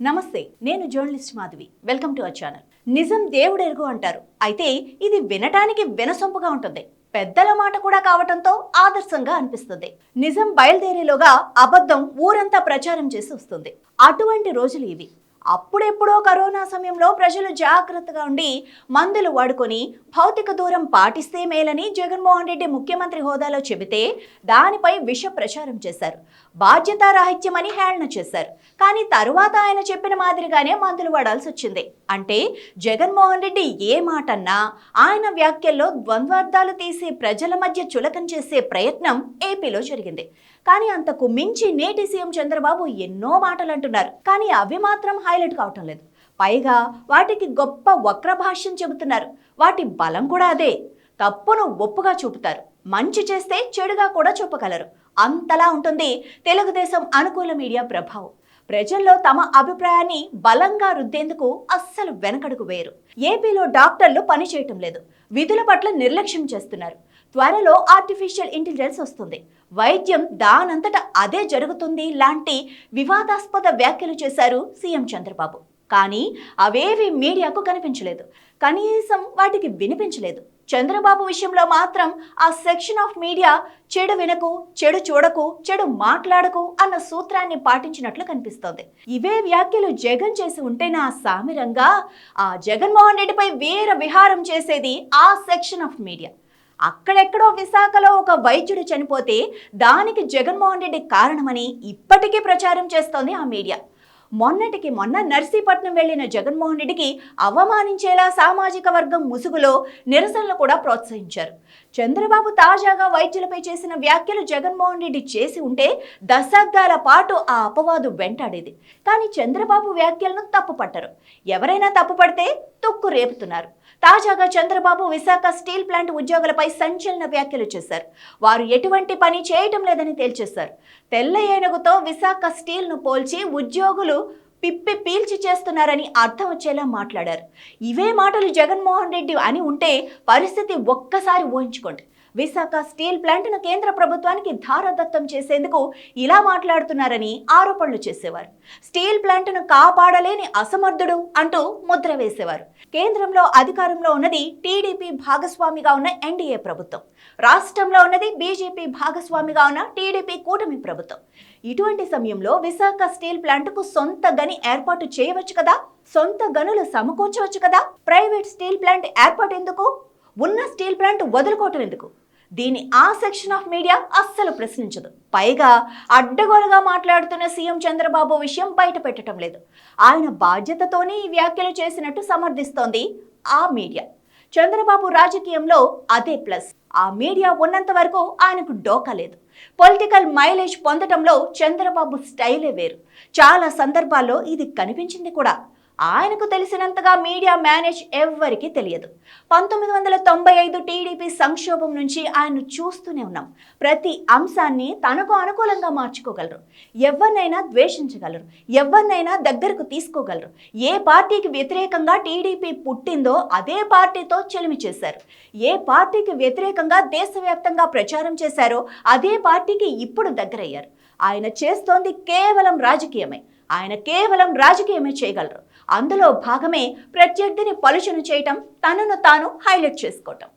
నమస్తే నేను journalist Madhavi. Welcome to our channel నిజం దేవుడెరుగు అంటారు. అయితే ఇది వినటానికి వినసొంపుగా ఉంటుంది. పెద్దల మాట కూడా కావటంతో ఆదర్శంగా అనిపిస్తుంది. నిజం బయలుదేరేలోగా అబద్ధం ఊరంతా ప్రచారం చేసి వస్తుంది. అటువంటి రోజులు ఇవి. అప్పుడెప్పుడో కరోనా సమయంలో ప్రజలు జాగ్రత్తగా ఉండి మందులు వాడుకొని భౌతిక దూరం పాటిస్తే మేలని జగన్మోహన్ రెడ్డి ముఖ్యమంత్రి హోదాలో చెబితే దానిపై విష ప్రచారం చేశారు. బాధ్యతారాహిత్యమని హేళన చేశారు. కానీ తరువాత ఆయన చెప్పిన మాదిరిగానే మందులు వాడాల్సి వచ్చింది అంటే జగన్మోహన్ రెడ్డి ఏ మాటన్నా ఆయన వ్యాఖ్యల్లో ద్వంద్వార్థాలు తీసి ప్రజల మధ్య చులకం చేసే ప్రయత్నం ఏపీలో జరిగింది. కానీ అంతకు మించి నేటి సీఎం చంద్రబాబు ఎన్నో మాటలు అంటున్నారు కానీ అవి మాత్రం హైలైట్ కావటం లేదు. పైగా వాటికి గొప్ప వక్ర భాష్యం చెబుతున్నారు. వాటి బలం కూడా అదే. తప్పును ఒప్పుగా చూపుతారు. మంచి చేస్తే చెడుగా కూడా చూపగలరు. అంతలా ఉంటుంది తెలుగుదేశం అనుకూల మీడియా ప్రభావం. ప్రజల్లో తమ అభిప్రాయాన్ని బలంగా రుద్దేందుకు అస్సలు వెనకడుగు వేరు ఏపీలో డాక్టర్లు పనిచేయటం లేదు. విధుల పట్ల నిర్లక్ష్యం చేస్తున్నారు. త్వరలో ఆర్టిఫిషియల్ ఇంటెలిజెన్స్ వస్తుంది. వైద్యం దానంతట అదే జరుగుతుంది లాంటి వివాదాస్పద వ్యాఖ్యలు చేశారు సీఎం చంద్రబాబు. కానీ అవేవి మీడియాకు కనిపించలేదు. కనీసం వాటికి వినిపించలేదు. చంద్రబాబు విషయంలో మాత్రం ఆ సెక్షన్ ఆఫ్ మీడియా చెడు వినకు చెడు చూడకు చెడు మాట్లాడకు అన్న సూత్రాన్ని పాటించినట్లు కనిపిస్తోంది. ఇవే వ్యాఖ్యలు జగన్ చేసి ఉంటేనా సామిరంగా? ఆ జగన్మోహన్ రెడ్డిపై వీర విహారం చేసేది ఆ సెక్షన్ ఆఫ్ మీడియా. అక్కడెక్కడో విశాఖలో ఒక వైద్యుడు చనిపోతే దానికి జగన్మోహన్ రెడ్డి కారణమని ఇప్పటికీ ప్రచారం చేస్తోంది ఆ మీడియా. మొన్నటికి మొన్న నర్సీపట్నం వెళ్ళిన జగన్మోహన్ రెడ్డికి అవమానించేలా సామాజిక వర్గం ముసుగులో నిరసనలు కూడా ప్రోత్సహించారు. చంద్రబాబు తాజాగా వైద్యులపై చేసిన వ్యాఖ్యలు జగన్మోహన్ రెడ్డి చేసి ఉంటే దశాబ్దాల పాటు ఆ అపవాదు వెంటాడేది. కానీ చంద్రబాబు వ్యాఖ్యలను తప్పుపట్టరు. ఎవరైనా తప్పుపడితే తుక్కు రేపుతున్నారు. తాజాగా చంద్రబాబు విశాఖ స్టీల్ ప్లాంట్ ఉద్యోగులపై సంచలన వ్యాఖ్యలు చేశారు. వారు ఎటువంటి పని చేయటం లేదని తేల్చేశారు. తెల్ల ఏనుగుతో విశాఖ స్టీల్ను పోల్చి ఉద్యోగులు పిప్పి పీల్చి చేస్తున్నారని అర్థం వచ్చేలా మాట్లాడారు. ఇవే మాటలు జగన్మోహన్ రెడ్డి అని ఉంటే పరిస్థితి ఒక్కసారి ఊహించుకోండి. విశాఖ స్టీల్ ప్లాంట్ను కేంద్ర ప్రభుత్వానికి ధారదత్తం చేసేందుకు ఇలా మాట్లాడుతున్నారని ఆరోపణలు చేసేవారు. స్టీల్ ప్లాంట్ను కాపాడలేని అసమర్థుడు అంటూ ముద్ర వేసేవారు. కేంద్రంలో అధికారంలో ఉన్నది టీడీపీ భాగస్వామిగా ఉన్న ఎన్డీఏ ప్రభుత్వం. రాష్ట్రంలో ఉన్నది బీజేపీ భాగస్వామిగా ఉన్న టీడీపీ కూటమి ప్రభుత్వం. ఇటువంటి సమయంలో విశాఖ స్టీల్ ప్లాంట్కు సొంత గని ఏర్పాటు చేయవచ్చు కదా? సొంత గనులు సమకూర్చవచ్చు కదా? ప్రైవేట్ స్టీల్ ప్లాంట్ ఏర్పాటు ఎందుకు ఉన్న స్టీల్ ప్లాంట్ వదులుకోవటం ఎందుకు? దీని ఆ సెక్షన్ ఆఫ్ మీడియా అస్సలు ప్రశ్నించదు. పైగా అడ్డగోలుగా మాట్లాడుతున్న సీఎం చంద్రబాబు విషయం బయట పెట్టడం లేదు. ఆయన బాధ్యతతోనే ఈ వ్యాఖ్యలు చేసినట్టు సమర్థిస్తోంది ఆ మీడియా చంద్రబాబు రాజకీయంలో అదే ప్లస్ ఆ మీడియా ఉన్నంత వరకు ఆయనకు డోకా లేదు. పొలిటికల్ మైలేజ్ పొందటంలో చంద్రబాబు స్టైలే వేరు. చాలా సందర్భాల్లో ఇది కనిపించింది కూడా. ఆయనకు తెలిసినంతగా మీడియా మేనేజ్ ఎవ్వరికీ తెలియదు. పంతొమ్మిది వందల తొంభై ఐదు టీడీపీ సంక్షోభం నుంచి ఆయన చూస్తూనే ఉన్నాం. ప్రతి అంశాన్ని తనకు అనుకూలంగా మార్చుకోగలరు. ఎవరినైనా ద్వేషించగలరు. ఎవరినైనా దగ్గరకు తీసుకోగలరు. ఏ పార్టీకి వ్యతిరేకంగా టీడీపీ పుట్టిందో అదే పార్టీతో చెలిమి చేశారు. ఏ పార్టీకి వ్యతిరేకంగా దేశవ్యాప్తంగా ప్రచారం చేశారో అదే పార్టీకి ఇప్పుడు దగ్గరయ్యారు. ఆయన చేస్తోంది కేవలం రాజకీయమే. ఆయన కేవలం రాజకీయమే చేయగలరు. అందులో భాగమే ప్రత్యర్థిని పలుచన చేయటం తనను తాను హైలైట్ చేసుకోవటం.